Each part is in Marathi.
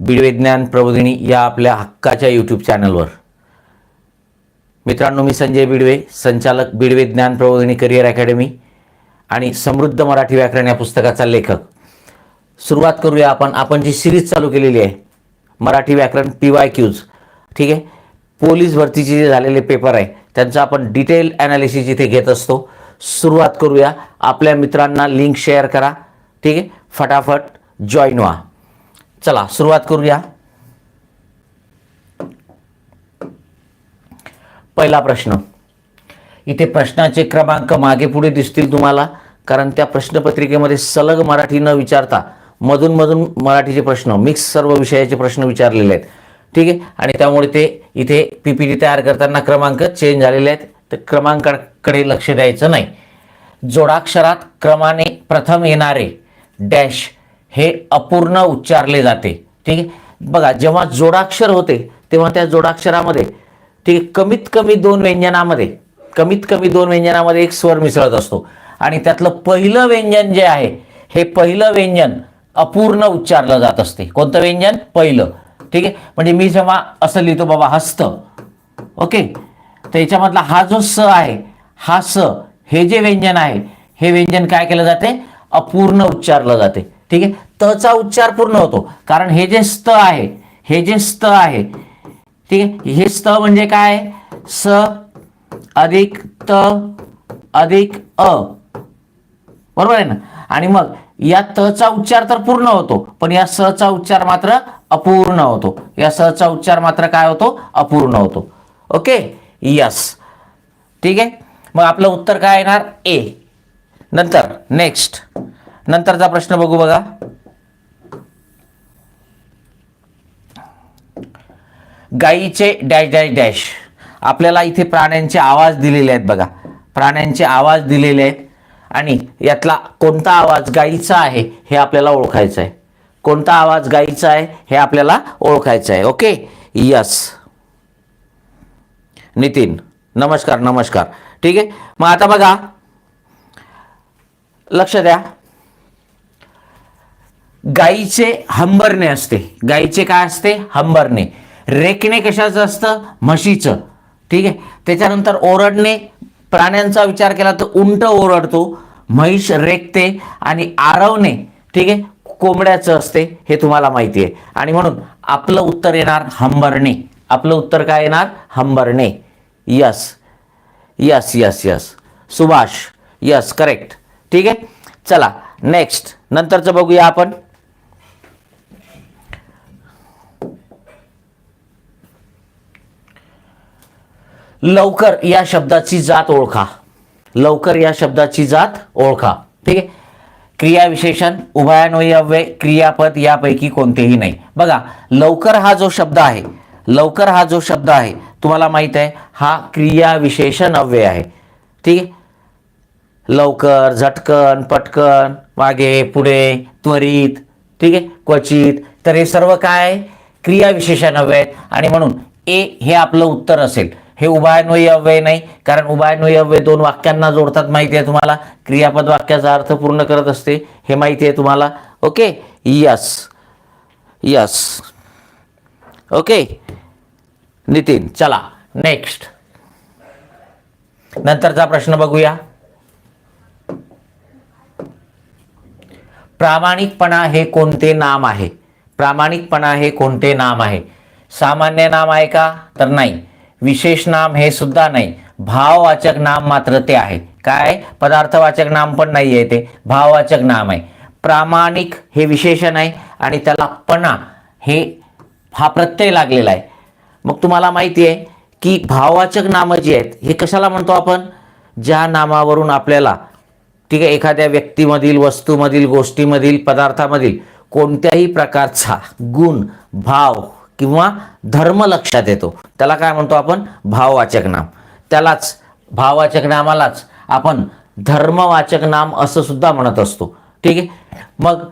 बीडविज्ञान प्रबोधिनी या आपल्या हक्काच्या यूट्यूब चॅनलवर मित्रांनो मी संजय बिडवे संचालक बिडवे ज्ञान प्रबोधिनी करिअर अकॅडमी आणि समृद्ध मराठी व्याकरण या पुस्तकाचा लेखक. सुरुवात करूया आपण. आपण जी सिरीज चालू केलेली आहे मराठी व्याकरण पी वाय क्यूज ठीक आहे? पोलीस भरतीचे जे झालेले पेपर आहे त्यांचं आपण डिटेल ॲनालिसिस इथे घेत असतो. सुरुवात करूया. आपल्या मित्रांना लिंक शेअर करा ठीक आहे? फटाफट जॉईन व्हा. चला सुरुवात करूया. पहिला प्रश्न. इथे प्रश्नाचे क्रमांक मागे पुढे दिसतील तुम्हाला कारण त्या प्रश्नपत्रिकेमध्ये सलग मराठी न विचारता मधून मधून मराठीचे प्रश्न मिक्स सर्व विषयाचे प्रश्न विचारलेले आहेत. ठीक आहे? आणि त्यामुळे ते इथे पी पी टी तयार करताना क्रमांक चेंज झालेले आहेत. तर क्रमांकाकडे लक्ष द्यायचं नाही. जोडाक्षरात क्रमाने प्रथम येणारे डॅश हे अपूर्ण उच्चारले जाते. ठीक आहे? बघा जेव्हा जोडाक्षर होते तेव्हा त्या जोडाक्षरामध्ये ठीक आहे कमीत कमी दोन व्यंजनामध्ये कमीत कमी दोन व्यंजनामध्ये एक स्वर मिसळत असतो. आणि त्यातलं पहिलं व्यंजन जे आहे हे पहिलं व्यंजन अपूर्ण उच्चारलं जात असते. कोणतं व्यंजन? पहिलं. ठीक आहे? म्हणजे मी जेव्हा असं लिहितो बाबा हस्त. ओके? तर याच्यामधला हा जो स आहे हा स हे जे व्यंजन आहे हे व्यंजन काय केलं जाते? अपूर्ण उच्चारलं जाते. ठीक आहे? तचा उच्चार पूर्ण होतो. कारण हे जे स्त आहे हे जे स्त आहे ठीक आहे? हे स्त म्हणजे काय? स अधिक त अधिक अ. बरोबर आहे ना? आणि मग या तचा उच्चार तर पूर्ण होतो पण या सचा उच्चार मात्र अपूर्ण होतो. या सचा उच्चार मात्र काय होतो? अपूर्ण होतो. ओके? यस. ठीक आहे? मग आपलं उत्तर काय येणार? ए. नंतर नेक्स्ट. नंतरचा प्रश्न बघू बघा. गाईचे डॅश डॅश डॅश. आपल्याला इथे प्राण्यांचे आवाज दिलेले आहेत बघा. प्राण्यांचे आवाज दिलेले आहेत. आणि यातला कोणता आवाज गाईचा आहे हे आपल्याला ओळखायचं आहे. कोणता आवाज गाईचा आहे हे आपल्याला ओळखायचं आहे. ओके? यस नितीन नमस्कार नमस्कार. ठीक आहे? मग आता बघा. लक्ष द्या. गाईचे हंबरणे असते. गाईचे काय असते? हंबरणे. रेकणे कशाचं असतं? म्हशीचं. ठीक आहे? त्याच्यानंतर ओरडणे. प्राण्यांचा विचार केला तर उंट ओरडतो. म्हैस रेकते आणि आरवणे. ठीक आहे? कोंबड्याचं असते. हे तुम्हाला माहिती आहे. आणि म्हणून आपलं उत्तर येणार हंबरणे. आपलं उत्तर काय येणार? हंबरणे. Yes. Yes yes yes. Subhash. Yes correct. ठीक आहे? चला नेक्स्ट. नंतरचं बघूया आपण. लवकर या शब्दाची जात ओळखा. लवकर या शब्दाची जात ओळखा. ठीक आहे? क्रियाविशेषण उभयान्वयी अव्यय क्रियापद यापैकी कोणतेही नाही. बघा लवकर हा जो शब्द आहे लवकर हा जो शब्द आहे तुम्हाला माहीत आहे हा क्रियाविशेषण अव्यय आहे. ठीक आहे? लवकर झटकन पटकन मागे पुढे त्वरित. ठीक आहे? क्वचित. तर हे सर्व काय? क्रिया क्रियाविशेषण अव्यय आहेत. आणि म्हणून ए हे आपलं उत्तर असेल. हे उभयान्वयी अव्यय नाही. कारण उभयान्वयी अव्यय दोन वाक्यांना जोडतात माहिती आहे तुम्हाला. क्रियापद वाक्याचा अर्थ पूर्ण करत असते हे माहिती आहे तुम्हाला. Okay yes yes okay Nitin चला. नेक्स्ट नंतरचा प्रश्न बघूया. प्रामाणिकपणा हे कोणते नाम आहे? प्रामाणिकपणा हे कोणते नाम आहे? सामान्य नाम आहे का? तर नाही. विशेष नाम हे सुद्धा नाही. भाववाचक नाम मात्र ते आहे काय? पदार्थवाचक नाम पण नाही आहे ते. भाववाचक नाम आहे. प्रामाणिक हे विशेषण आहे आणि त्याला पणा हे हा प्रत्यय लागलेला आहे. मग तुम्हाला माहिती आहे की भाववाचक नामं जी आहेत हे कशाला म्हणतो आपण? ज्या नामावरून आपल्याला ठीक आहे एखाद्या व्यक्तीमधील वस्तूमधील गोष्टीमधील पदार्थामधील कोणत्याही प्रकारचा गुण भाव किंवा धर्म लक्षात येतो. त्याला काय म्हणतो आपण? भाववाचक नाम. त्यालाच भाववाचक नामालाच आपण धर्मवाचक नाम असं सुद्धा म्हणत असतो. ठीक आहे? मग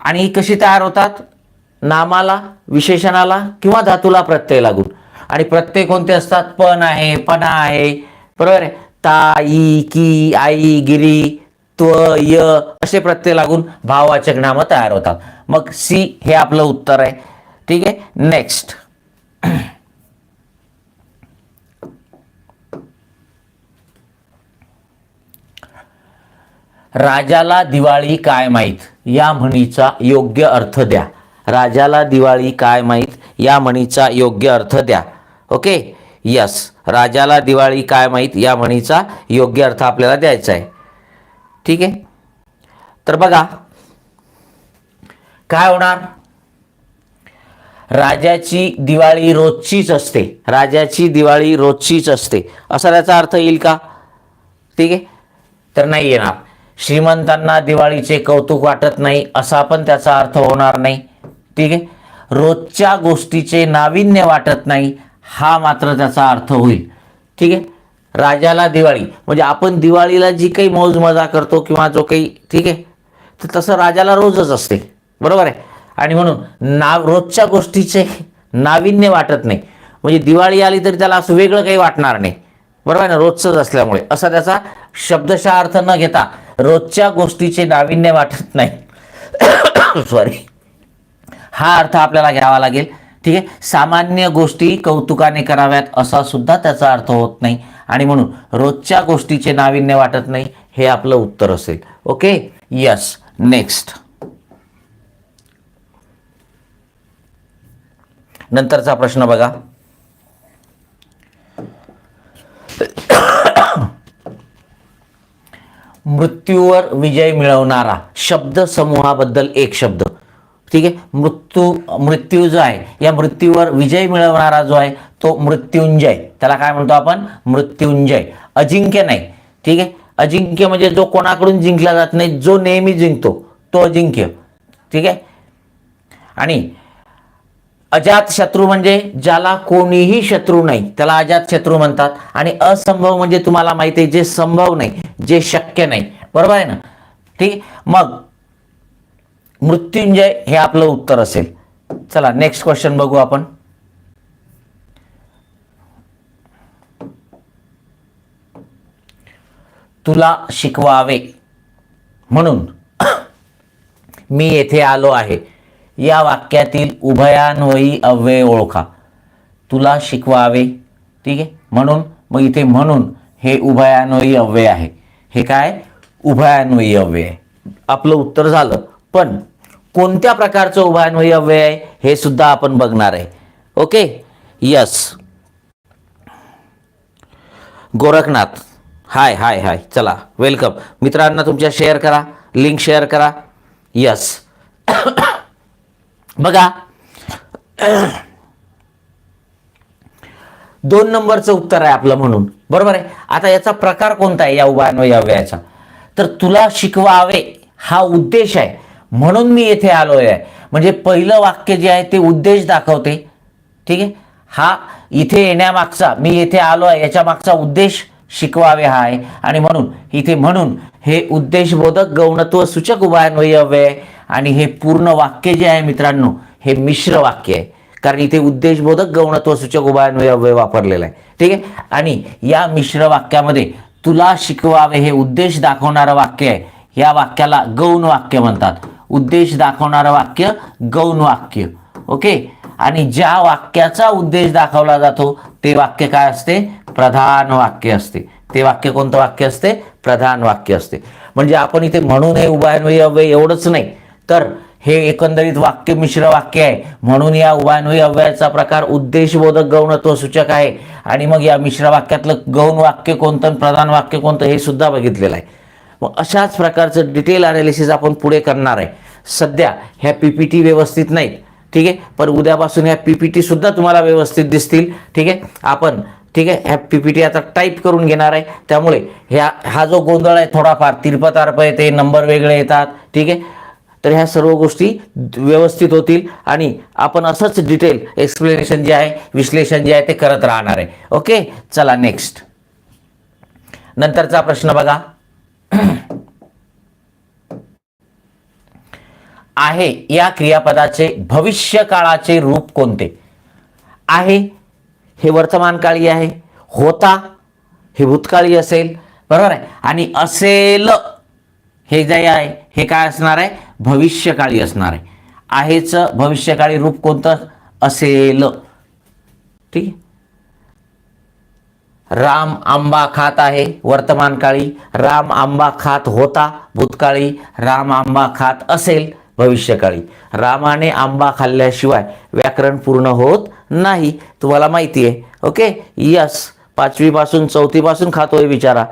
आणि ही कशी तयार होतात? नामाला विशेषणाला किंवा धातूला प्रत्यय लागून. आणि प्रत्यय कोणते असतात? पण आहे पणा आहे. बरोबर आहे? ताई की आई गिरी त्व य असे प्रत्यय लागून भाववाचक नामं तयार होतात. मग सी हे आपलं उत्तर आहे. ठीक आहे नेक्स्ट राजाला दिवाळी काय माहीत? या म्हणीचा योग्य अर्थ द्या. राजाला दिवाळी काय माहीत? या म्हणीचा योग्य अर्थ द्या. ओके यस राजाला दिवाळी काय माहीत? या म्हणीचा योग्य अर्थ आपल्याला द्यायचा आहे. ठीक आहे? तर बघा. काय होणार? राजाची दिवाळी रोजचीच असते. राजाची दिवाळी रोजचीच असते. असा त्याचा अर्थ येईल का? ठीक आहे? तर नाही येणार. श्रीमंतांना दिवाळीचे कौतुक वाटत नाही असा पण त्याचा अर्थ होणार नाही. ठीक आहे? रोजच्या गोष्टीचे नाविन्य वाटत नाही हा मात्र त्याचा अर्थ होईल. ठीक आहे? राजाला दिवाळी म्हणजे आपण दिवाळीला जी काही मौज मजा करतो किंवा जो काही ठीक आहे? तर तसं राजाला रोजच असते. बरोबर आहे? आणि म्हणून नाव रोजच्या गोष्टीचे नाविन्य वाटत नाही. म्हणजे दिवाळी आली तरी त्याला असं वेगळं काही वाटणार नाही. बरोबर आहे ना? रोजचंच असल्यामुळे. असा त्याचा शब्दशः अर्थ न घेता रोजच्या गोष्टीचे नाविन्य वाटत नाही. सॉरी हा अर्थ आपल्याला घ्यावा लागेल. ठीक आहे? सामान्य गोष्टी कौतुकाने कराव्यात असा सुद्धा त्याचा अर्थ होत नाही. आणि म्हणून रोजच्या गोष्टीचे नाविन्य वाटत नाही हे आपलं उत्तर असेल. ओके यस नेक्स्ट नंतरचा प्रश्न बघा. मृत्यूवर विजय मिळवणारा शब्द समूहाबद्दल एक शब्द. ठीक आहे? मृत्यू मृत्यू जो आहे या मृत्यूवर विजय मिळवणारा जो आहे तो मृत्युंजय. त्याला काय म्हणतो आपण? मृत्युंजय. अजिंक्य नाही. ठीक आहे? अजिंक्य म्हणजे जो कोणाकडून जिंकला जात नाही जो नेहमी जिंकतो तो अजिंक्य. ठीक आहे? आणि अजात शत्रू म्हणजे ज्याला कोणीही शत्रू नाही त्याला अजात शत्रू म्हणतात. आणि असंभव म्हणजे तुम्हाला माहिती आहे जे संभव नाही जे शक्य नाही. बरोबर आहे ना? ठीक मग मृत्युंजय हे आपलं उत्तर असेल. चला नेक्स्ट क्वेश्चन बघू आपण. तुला शिकवावे. म्हणून मी येथे आलो आहे. या वाक्यातील उभयान्वयी अव्यय ओळखा. तुला शिकवावे. ठीक आहे? म्हणून मग इथे म्हणून हे उभयान्वयी अव्यय आहे. हे काय? उभयान्वयी अव्यय आहे. आपलं उत्तर झालं. पण कोणत्या प्रकारचं उभयान्वयी अव्यय आहे हे सुद्धा आपण बघणार आहे. Okay? Yes. Gorakhnath. Hi hi hi. चला वेलकम. मित्रांना तुमच्या शेअर करा. लिंक शेअर करा. यस. बघा. दोन नंबरचं उत्तर आहे आपलं म्हणून. बरोबर आहे? आता याचा प्रकार कोणता आहे या उभयान्वयी अव्ययाचा तर तुला शिकवावे हा उद्देश आहे. म्हणून मी येथे आलोय आहे. म्हणजे पहिलं वाक्य जे आहे ते उद्देश दाखवते. ठीक आहे? हा इथे येण्यामागचा मी येथे आलो आहे याच्या मागचा उद्देश शिकवावे हा आहे. आणि म्हणून इथे म्हणून हे उद्देशबोधक गौणत्व सूचक उभयान्वयी आहे आणि हे पूर्ण वाक्य जे आहे मित्रांनो हे मिश्र वाक्य आहे. कारण इथे उद्देशबोधक गौणत्व सूचक उभयान्वय वापरलेलं वापरलेला आहे. ठीक आहे? आणि या मिश्र वाक्यामध्ये तुला शिकवावे हे उद्देश दाखवणारं वाक्य आहे. या वाक्याला गौण वाक्य म्हणतात. उद्देश दाखवणारं वाक्य गौण वाक्य. ओके? आणि ज्या वाक्याचा उद्देश दाखवला जातो ते वाक्य काय असते? प्रधान वाक्य असते. ते वाक्य कोणतं वाक्य असते? प्रधान वाक्य असते. म्हणजे आपण इथे म्हणून हे उभयान्वय अव्यय एवढंच नाही. तर हे एकंदरीत वाक्य मिश्र वाक्य आहे. म्हणून या उभयान्वयी अव्ययाचा प्रकार उद्देशबोधक गौणत्व सूचक आहे. आणि मग या मिश्र वाक्यातलं गौण वाक्य कोणतं आणि प्रधान वाक्य कोणतं हे सुद्धा बघितलेलं आहे. मग अशाच प्रकारचं डिटेल अनालिसिस आपण पुढे करणार आहे. सध्या ह्या पी पी टी व्यवस्थित नाहीत. ठीक आहे? पण उद्यापासून ह्या पी पी टी सुद्धा तुम्हाला व्यवस्थित दिसतील. ठीक आहे? आपण ठीक आहे? ह्या पी पी टी आता टाईप करून घेणार आहे. त्यामुळे ह्या हा जो गोंधळ आहे थोडाफार तिरपतारप येते नंबर वेगळे येतात. ठीक आहे? तर ह्या सर्व गोष्टी व्यवस्थित होतील आणि आपण असंच डिटेल एक्सप्लेनेशन जे आहे विश्लेषण जे आहे ते करत राहणार आहे. ओके चला नेक्स्ट नंतरचा प्रश्न बघा. आहे या क्रियापदाचे भविष्य काळाचे रूप कोणते? आहे. हे वर्तमान काळी आहे. होता. हे भूतकाळी असेल. बरोबर आहे. आणि असेल. हे जे आहे हे काय असणार आहे? भविष्यकाळी असणार आहे. आहेचं भविष्यकाळी रूप कोणतं? असेल. ठीक आहे? राम आंबा खात आहे वर्तमानकाळी राम आंबा खात होता भूतकाळी. राम आंबा खात असेल भविष्यकाळी. रामाने आंबा खाल्ल्याशिवाय व्याकरण पूर्ण होत नाही. तुम्हाला माहिती आहे. ओके? यस. पाचवीपासून चौथीपासून खातोय विचारा.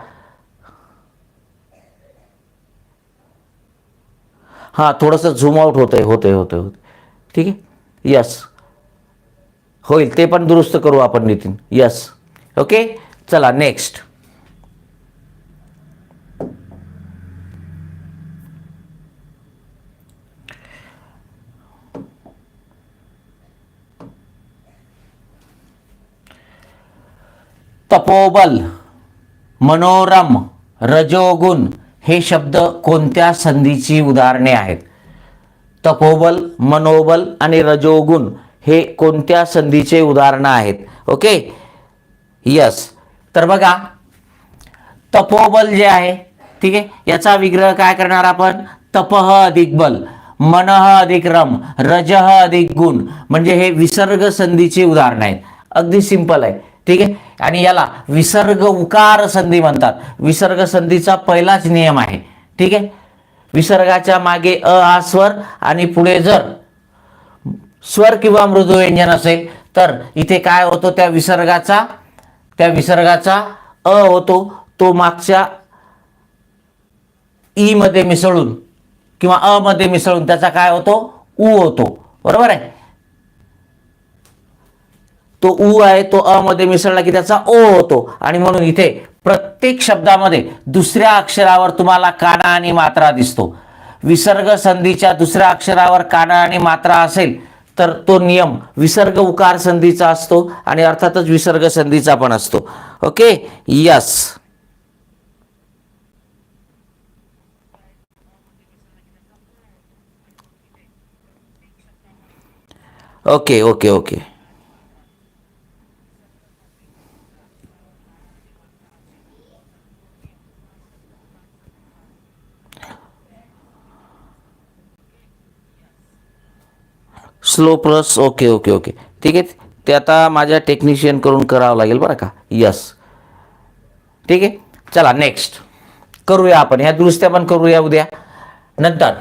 हां थोडंसं झूम आउट होतंय होतंय होतंय होत ठीक आहे? यस होईल ते पण दुरुस्त करू आपण नितीन. यस ओके चला नेक्स्ट तपोबल मनोरम रजोगुण हे शब्द कोणत्या संधीची उदाहरणे आहेत? तपोबल मनोबल आणि रजोगुण हे कोणत्या संधीचे उदाहरणं आहेत? ओके? यस तर बघा तपोबल जे आहे ठीक आहे? याचा विग्रह काय करणार आपण? तपह अधिक बल मनः अधिक रम रजह अधिक गुण. म्हणजे हे विसर्ग संधीची उदाहरणं आहेत. अगदी सिंपल आहे. ठीक आहे? आणि याला विसर्ग उकार संधी म्हणतात. विसर्ग संधीचा पहिलाच नियम आहे. ठीक आहे? विसर्गाच्या मागे अ हा स्वर आणि पुढे जर स्वर किंवा मृदू व्यंजन असेल तर इथे काय होतो? त्या विसर्गाचा त्या विसर्गाचा अ होतो. तो मागच्या ई मध्ये मिसळून किंवा अ मध्ये मिसळून त्याचा काय होतो? उ होतो. बरोबर आहे? तो उ आहे तो अ मध्ये मिसळला की त्याचा ओ होतो. आणि म्हणून इथे प्रत्येक शब्दामध्ये दुसऱ्या अक्षरावर तुम्हाला काना आणि मात्रा दिसतो. विसर्ग संधीच्या दुसऱ्या अक्षरावर काना आणि मात्रा असेल तर तो नियम विसर्ग उकार संधीचा असतो आणि अर्थातच विसर्ग संधीचा पण असतो. Okay? Yes okay okay okay. Slow plus okay okay okay ठीक आहे? ते आता माझ्या टेक्निशियनकडून करावं लागेल बरं का? यस ठीक आहे? चला नेक्स्ट करूया आपण. ह्या दुरुस्त्या पण करूया उद्या. नंतर.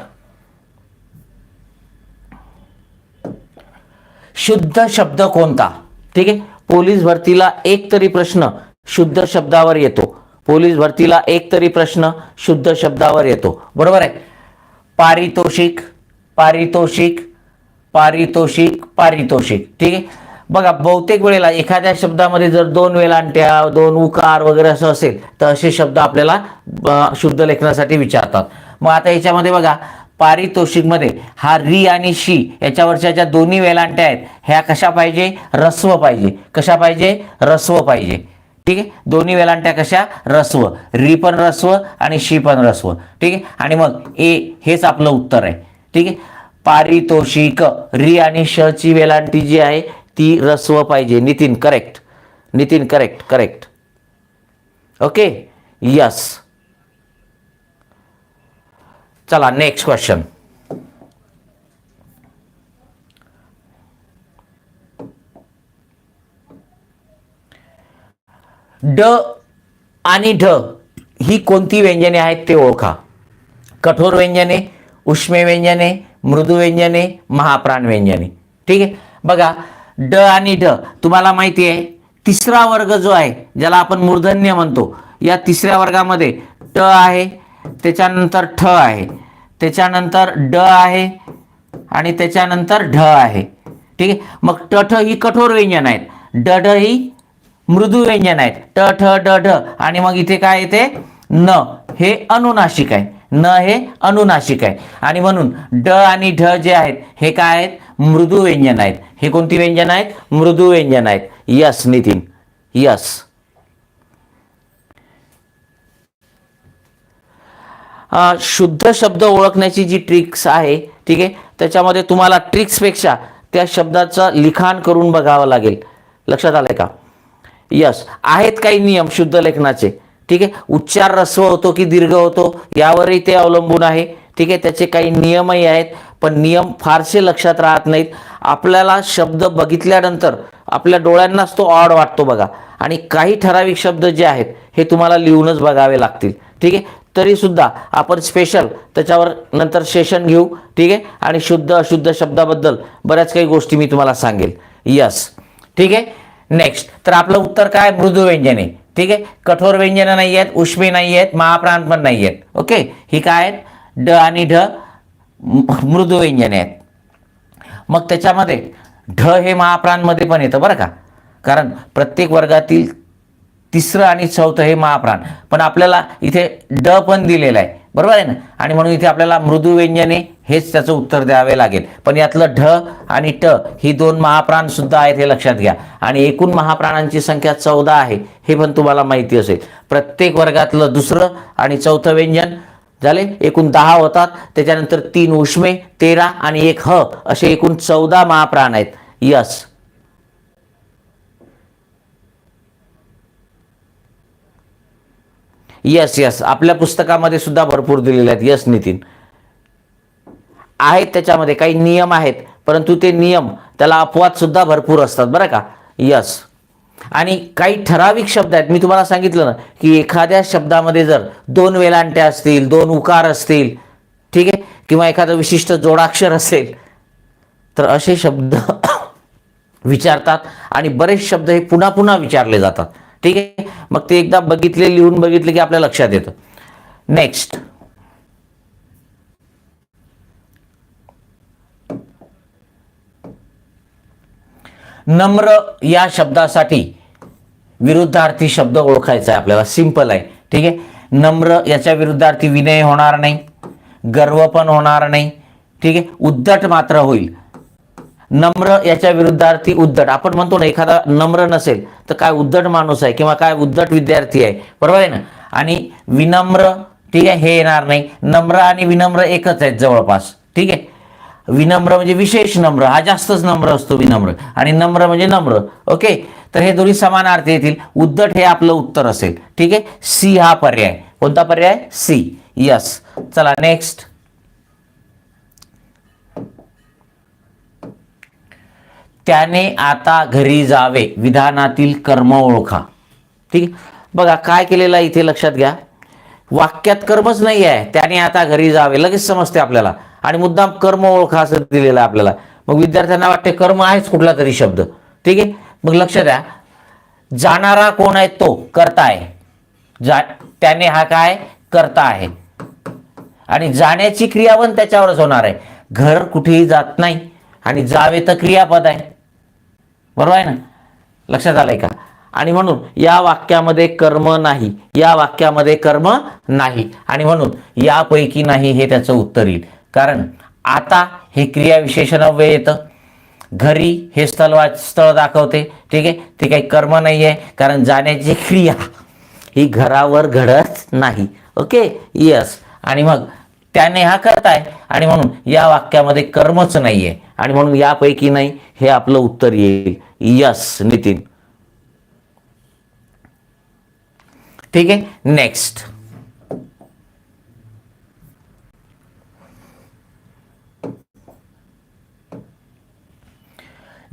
शुद्ध शब्द कोणता? ठीक आहे? पोलीस भरतीला एक तरी प्रश्न शुद्ध शब्दावर येतो. पोलीस भरतीला एक तरी प्रश्न शुद्ध शब्दावर येतो. बरोबर आहे? पारितोषिक पारितोषिक पारितोषिक पारितोषिक. ठीक आहे? बघा बहुतेक वेळेला एखाद्या शब्दामध्ये जर दोन वेलांट्या दोन उकार वगैरे असं असेल तर असे शब्द आपल्याला शुद्ध लेखनासाठी विचारतात. मग आता याच्यामध्ये बघा पारितोषिकमध्ये हा री आणि शी याच्यावरच्या ज्या दोन्ही वेलांट्या आहेत ह्या कशा पाहिजे? रस्व पाहिजे. कशा पाहिजे? रस्व पाहिजे. ठीक आहे? दोन्ही वेलांट्या कशा? रस्व. री पण रस्व आणि शी पण रस्व. ठीक आहे? आणि मग ए हेच आपलं उत्तर आहे. ठीक आहे? पारितोषिक. री आणि श ची वेलांटी जी आहे ती रस्व पाहिजे. Nitin correct Nitin correct correct okay yes चला नेक्स्ट क्वेश्चन ड आणि ढ ही कोणती व्यंजने आहेत ते ओळखा. कठोर व्यंजने उष्मे व्यंजने मृदुव्यंजने महाप्राण व्यंजने ठीक आहे? बघा ड आणि ढ तुम्हाला माहिती आहे तिसरा वर्ग जो आहे ज्याला आपण मूर्धन्य म्हणतो या तिसऱ्या वर्गामध्ये ट आहे त्याच्यानंतर ठ आहे त्याच्यानंतर ड आहे आणि त्याच्यानंतर ढ आहे. ठीक आहे? मग ट ठ ही कठोर व्यंजन आहेत. ड ढ ही मृदू व्यंजन आहेत. ट ठ ड ढ. आणि मग इथे काय येते? न. हे अनुनाशिक आहे. न हे अनुनाशिक आहे. आणि म्हणून ड आणि ढ जे आहेत हे काय आहेत? मृदू व्यंजन आहेत. हे कोणती व्यंजन आहेत? मृदू व्यंजन आहेत. यस नितीन. यस. शुद्ध शब्द ओळखण्याची जी ट्रिक्स आहे ठीक आहे? त्याच्यामध्ये तुम्हाला ट्रिक्सपेक्षा त्या शब्दाचं लिखाण करून बघावं लागेल. लक्षात आलंय का? यस. आहेत काही नियम शुद्ध लेखनाचे. ठीक आहे? उच्चार रस्व होतो की दीर्घ होतो? यावरही ते अवलंबून आहे. ठीक आहे? त्याचे काही नियमही आहेत पण नियम फारसे लक्षात राहत नाहीत. आपल्याला शब्द बघितल्यानंतर आपल्या डोळ्यांनाच तो ऑड वाटतो बघा. आणि काही ठराविक शब्द जे आहेत हे तुम्हाला लिहूनच बघावे लागतील. ठीक आहे? तरी सुद्धा आपण स्पेशल त्याच्यावर नंतर सेशन घेऊ. ठीक आहे? आणि शुद्ध अशुद्ध शब्दाबद्दल बऱ्याच काही गोष्टी मी तुम्हाला सांगेल. यस ठीक आहे? नेक्स्ट तर आपलं उत्तर काय? मृदू व्यंजने ठीक आहे? कठोर व्यंजनं नाही आहेत उष्मी नाही आहेत महाप्राण पण नाही आहेत ओके ही काय आहेत? ड आणि ढ मृदू व्यंजने आहेत. मग त्याच्यामध्ये ढ हे महाप्राणमध्ये पण येतं बरं का? कारण प्रत्येक वर्गातील तिसरं आणि चौथं हे महाप्राण. पण आपल्याला इथे ड पण दिलेलं आहे. बरोबर आहे ना? आणि म्हणून इथे आपल्याला मृदू व्यंजने हेच त्याचं उत्तर द्यावे लागेल. पण यातलं ढ आणि ट ही दोन महाप्राण सुद्धा आहेत हे लक्षात घ्या. आणि एकूण महाप्राणांची संख्या चौदा आहे हे पण तुम्हाला माहिती असेल. प्रत्येक वर्गातलं दुसरं आणि चौथं व्यंजन झाले. एकूण दहा होतात. त्याच्यानंतर तीन उष्मे तेरा आणि एक ह असे एकूण चौदा महाप्राण आहेत. यस. Yes yes. आपल्या पुस्तकामध्ये सुद्धा भरपूर दिलेले आहेत. यस नितीन. आहेत त्याच्यामध्ये काही नियम आहेत परंतु ते नियम त्याला अपवादसुद्धा भरपूर असतात बरं का? यस आणि काही ठराविक शब्द आहेत. मी तुम्हाला सांगितलं ना की एखाद्या शब्दामध्ये जर दोन वेलांट्या असतील दोन उकार असतील ठीक आहे? किंवा एखादं विशिष्ट जोडाक्षर असेल तर असे शब्द विचारतात आणि बरेच शब्द हे पुन्हा पुन्हा विचारले जातात. ठीक आहे? मग ते एकदा बघितले लिहून बघितले की आपल्या लक्षात येतं. नेक्स्ट नम्र या शब्दासाठी विरुद्धार्थी शब्द ओळखायचा आहे आपल्याला. सिंपल आहे. ठीक आहे? नम्र याच्या विरुद्धार्थी विनय होणार नाही. गर्व पण होणार नाही. ठीक आहे? उद्धट मात्र होईल. नम्र याच्या विरुद्धार्थी उद्धट. आपण म्हणतो ना एखादा नम्र नसेल तर काय उद्धट माणूस आहे किंवा काय उद्धट विद्यार्थी आहे? बरोबर आहे ना? आणि विनम्र ठीक आहे? हे येणार नाही. नम्र आणि विनम्र एकच आहेत जवळपास. ठीक आहे? विनम्र म्हणजे विशेष नम्र. हा जास्तच नम्र असतो विनम्र. आणि नम्र म्हणजे नम्र. ओके? तर हे दोन्ही समानार्थी येतील. उद्धट हे आपलं उत्तर असेल. ठीक आहे? सी हा पर्याय. कोणता पर्याय? सी. यस चला नेक्स्ट त्याने आता घरी जावे. विधानातील कर्म ओळखा. ठीक बघा काय केलेलं इथे लक्षात घ्या. वाक्यात कर्मच नाही आहे त्याने आता घरी जावे. लगेच समजते आपल्याला. आणि मुद्दाम कर्म ओळखा असं दिलेलं आपल्याला. मग विद्यार्थ्यांना वाटते कर्म आहेच कुठला तरी शब्द. ठीक आहे? मग लक्ष द्या. जाणारा कोण आहे तो करता आहे. जा त्याने हा काय? करता आहे. आणि जाण्याची क्रिया पण त्याच्यावरच होणार आहे. घर कुठेही जात नाही आणि जावे तर क्रियापद आहे. बरोबर आहे ना? लक्षात आलंय का? आणि म्हणून या वाक्यामध्ये कर्म नाही. या वाक्यामध्ये कर्म नाही. आणि म्हणून यापैकी नाही हे त्याचं उत्तर येईल. कारण आता हे क्रियाविशेषणव्य येतं. घरी हे स्थल वा- स्थळ दाखवते. ठीक आहे? ते काही कर्म नाही आहे कारण जाण्याची क्रिया ही घरावर घडत नाही. ओके? यस आणि मग त्याने हा करताय. आणि म्हणून या वाक्यामध्ये कर्मच नाही आहे आणि म्हणून यापैकी नाही हे आपलं उत्तर येईल. यस नितीन. ठीक आहे? नेक्स्ट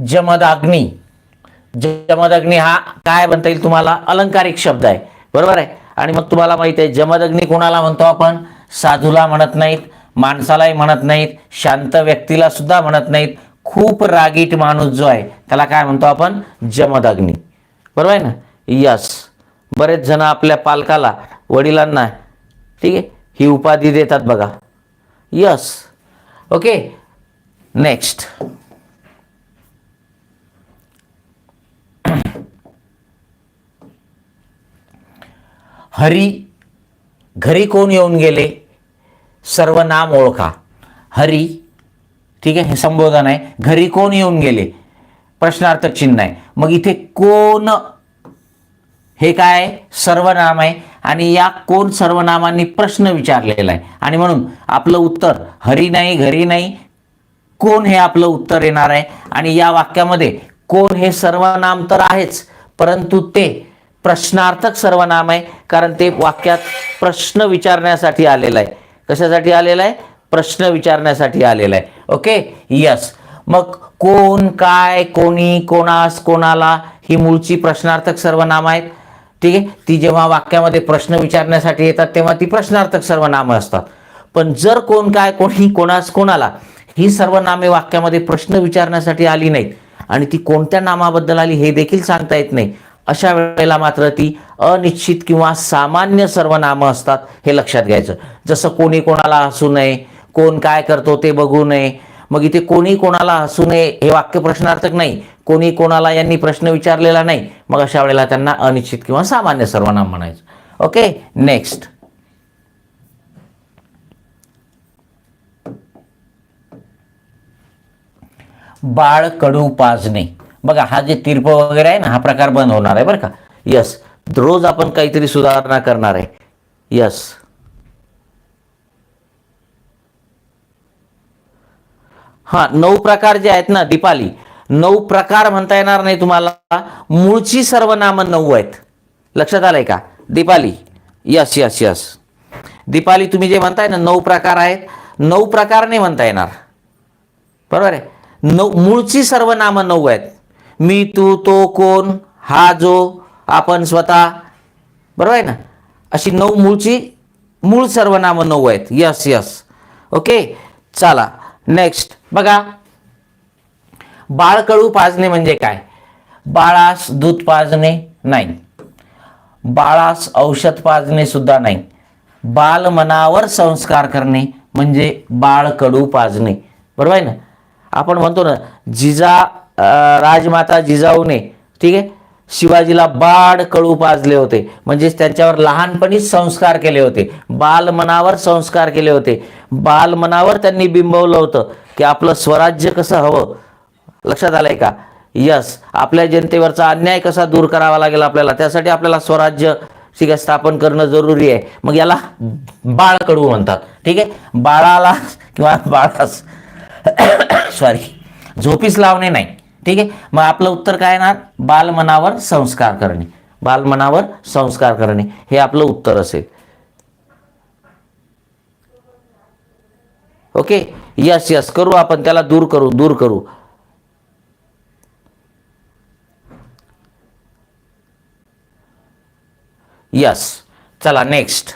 जमदाग्नी. जमदग्नी हा काय म्हणता येईल तुम्हाला? अलंकारिक शब्द आहे. बरोबर आहे? आणि मग तुम्हाला माहीत आहे जमदग्नी कोणाला म्हणतो आपण? साधूला म्हणत नाहीत माणसालाही म्हणत नाहीत शांत व्यक्तीला सुद्धा म्हणत नाहीत. खूप रागीट माणूस जो आहे त्याला काय म्हणतो आपण? जमदग्नी. बरोबर आहे ना? यस. बरेच जण आपल्या पालकाला वडिलांना ठीक आहे ही उपाधी देतात बघा. यस. ओके? नेक्स्ट. हरी घरी कोण येऊन गेले? सर्वनाम ओळखा. हरी ठीक आहे हे संबोधन आहे. घरी कोण येऊन गेले? प्रश्नार्थक चिन्ह आहे. मग इथे कोण हे काय आहे? सर्वनाम आहे. आणि या कोण सर्वनामांनी प्रश्न विचारलेला आहे. आणि म्हणून आपलं उत्तर हरी नाही घरी नाही कोण हे आपलं उत्तर येणार आहे? आणि या वाक्यामध्ये कोण हे सर्वनाम तर आहेच परंतु ते प्रश्नार्थक सर्वनाम आहे कारण ते वाक्यात प्रश्न विचारण्यासाठी आलेलं आहे. कशासाठी आलेलं आहे? प्रश्न विचारण्यासाठी आलेला आहे. ओके यस मग कोण काय कोणी कोणास कोणाला ही मूळची प्रश्नार्थक सर्वनाम आहेत? ठीक आहे? ती जेव्हा वाक्यामध्ये प्रश्न विचारण्यासाठी येतात तेव्हा ती प्रश्नार्थक सर्वनामं असतात. पण जर कोण काय कोणी कोणास कोणाला ही सर्व नामे वाक्यामध्ये प्रश्न विचारण्यासाठी आली नाहीत आणि ती कोणत्या नामाबद्दल आली हे देखील सांगता येत नाही अशा वेळेला मात्र ती अनिश्चित किंवा सामान्य सर्वनामं असतात हे लक्षात घ्यायचं. जसं कोणी कोणाला हसू नये कोण काय करतो ते बघू नये. मग इथे कोणी कोणाला हसू नये हे वाक्य प्रश्नार्थक नाही. कोणी कोणाला यांनी प्रश्न विचारलेला नाही. मग अशा वेळेला त्यांना अनिश्चित किंवा सामान्य सर्वनाम म्हणायचं. ओके? नेक्स्ट बाळ कडू पाजणे. बघा हा जे तिरप वगैरे आहे ना हा प्रकार बंद होणार आहे बरं का. यस रोज आपण काहीतरी सुधारणा करणार आहे. यस हा नऊ प्रकार जे आहेत ना दीपाली नऊ प्रकार म्हणता येणार नाही तुम्हाला. मूळची सर्व नामं नऊ आहेत. लक्षात आलंय का? Deepali. Yes yes yes Deepali तुम्ही जे म्हणताय ना नऊ प्रकार आहेत. नऊ प्रकार नाही म्हणता येणार. बरोबर आहे? नऊ मूळची सर्व नामं नऊ आहेत. मी तू तो कोण हा जो आपण स्वतः. बरोबर आहे ना? अशी नऊ मूळची मूळ सर्व नामं नऊ आहेत. यस यस ओके चला. नेक्स्ट बघा. बाळकडू पाजणे म्हणजे काय? बाळास दूध पाजणे नाही. बाळास औषध पाजणे सुद्धा नाही. बाल मनावर संस्कार करणे म्हणजे बाळ कडू पाजणे. बरोबर आहे ना? आपण म्हणतो ना जिजा राजमाता जिजाऊने ठीक आहे शिवाजीला बाळ कडू पाजले होते. म्हणजेच त्यांच्यावर लहानपणीच संस्कार केले होते. बालमनावर संस्कार केले होते. बालमनावर त्यांनी बिंबवलं होतं की आपलं स्वराज्य कसं हवं. लक्षात आलंय का? यस आपल्या जनतेवरचा अन्याय कसा दूर करावा लागेल आपल्याला? त्यासाठी आपल्याला स्वराज्य ठीक आहे स्थापन करणं जरुरी आहे. मग याला बाळकडू म्हणतात ठीक आहे? बाळाला किंवा बाळास सॉरी झोपीस लावणे नाही. ठीक आहे? मग आपलं उत्तर काय येणार? बालमनावर संस्कार करणे. बालमनावर संस्कार करणे. हे आपलं उत्तर असेल. ओके? Yes yes. करू आपण त्याला दूर करू दूर करू. यस. चला नेक्स्ट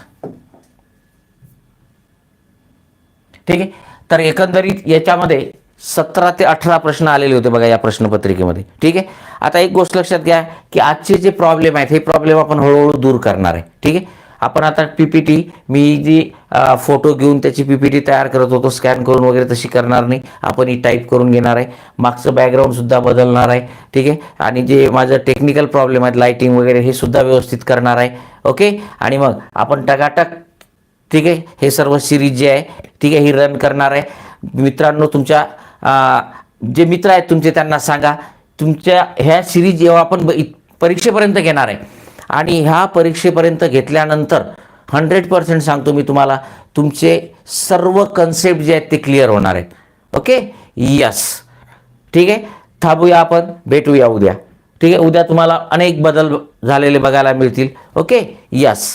ठीक आहे? तर एकंदरीत याच्यामध्ये सतरा ते अठरा प्रश्न आलेले होते बघा या प्रश्नपत्रिकेमध्ये. ठीक आहे? आता एक गोष्ट लक्षात घ्या की आजचे जे प्रॉब्लेम आहेत हे प्रॉब्लेम आपण हळूहळू दूर करणार आहे. ठीक आहे? आपण आता पी पी टी मी जी फोटो घेऊन त्याची पी पी टी तयार करत होतो स्कॅन करून वगैरे तशी करणार नाही. आपण ही टाईप करून घेणार आहे. मागचं बॅकग्राऊंडसुद्धा बदलणार आहे. ठीक आहे? आणि जे माझं टेक्निकल प्रॉब्लेम आहेत लाईटिंग वगैरे हे सुद्धा व्यवस्थित करणार आहे. ओके? आणि मग आपण टकाटक ठीक आहे? हे सर्व सिरीज जे आहे ठीक आहे? ही रन करणार आहे. मित्रांनो तुमच्या जे मित्र आहेत तुमचे त्यांना सांगा. तुमच्या ह्या सिरीज जेव्हा आपण परीक्षेपर्यंत घेणार आहे आणि ह्या परीक्षेपर्यंत घेतल्यानंतर हंड्रेड पर्सेंट सांगतो मी तुम्हाला तुमचे सर्व कन्सेप्ट जे आहेत ते क्लिअर होणार आहेत. ओके यस ठीक आहे? थांबूया आपण भेटूया उद्या. ठीक आहे? उद्या तुम्हाला अनेक बदल झालेले बघायला मिळतील. ओके यस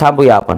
थांबूया आपण.